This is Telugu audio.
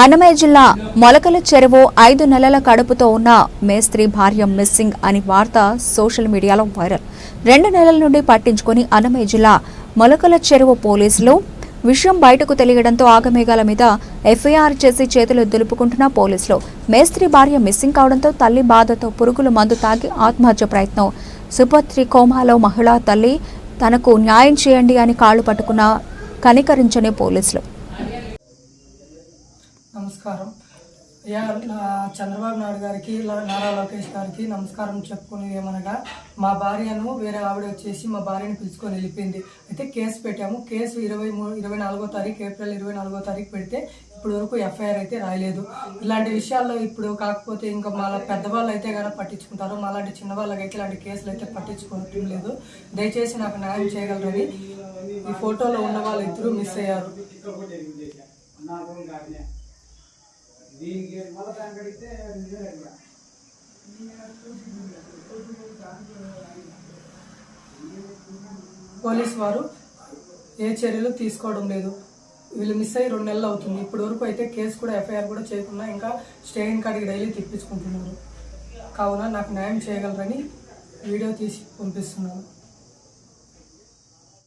అన్నమయ్య జిల్లా మొలకల చెరువు ఐదు నెలల కడుపుతో ఉన్న మేస్త్రి భార్య మిస్సింగ్ అని వార్త సోషల్ మీడియాలో వైరల్. రెండు నెలల నుండి పట్టించుకొని అన్నమయ్య జిల్లా మొలకల చెరువు పోలీసులు విషయం బయటకు తెలియడంతో ఆగమేఘాల మీద ఎఫ్ఐఆర్ చేసి చేతులు దులుపుకుంటున్న పోలీసులు. మేస్త్రి భార్య మిస్సింగ్ కావడంతో తల్లి బాధతో పురుగుల మందు తాగి ఆత్మహత్య ప్రయత్నం. సుపత్రి కోమాలో మహిళా తల్లి తనకు న్యాయం చేయండి అని కాళ్ళు పట్టుకున్న కనికరించని పోలీసులు. నమస్కారం. నా చంద్రబాబు నాయుడు గారికి నారా లోకేష్ గారికి నమస్కారం చెప్పుకునేది ఏమనగా మా భార్యను వేరే ఆవిడ వచ్చేసి మా భార్యను పిలుచుకొని వెళ్ళిపోయింది. అయితే కేసు పెట్టాము. కేసు ఇరవై మూడు ఇరవై నాలుగో తారీఖు ఏప్రిల్ ఇరవై నాలుగో తారీఖు పెడితే ఇప్పుడు వరకు ఎఫ్ఐఆర్ అయితే రాయలేదు. ఇలాంటి విషయాల్లో ఇప్పుడు కాకపోతే ఇంకా మళ్ళీ పెద్దవాళ్ళు అయితే కానీ పట్టించుకుంటారు. మాలాంటి చిన్న వాళ్ళకైతే ఇలాంటి కేసులు అయితే పట్టించుకోవటం లేదు. దయచేసి నాకు న్యాయం చేయగలరని ఈ ఫోటోలో ఉన్న వాళ్ళు ఇద్దరు మిస్ అయ్యారు. పోలీస్ వారు ఏ చర్యలు తీసుకోవడం లేదు. వీళ్ళు మిస్ అయ్యి రెండు నెలలు అవుతుంది. ఇప్పటి వరకు అయితే కేసు కూడా ఎఫ్ఐఆర్ కూడా చేయకుండా ఇంకా స్టేషన్ కాడికి డైలీ తెప్పించుకుంటున్నారు. కావున నాకు న్యాయం చేయగలరని వీడియో తీసి పంపిస్తున్నాను.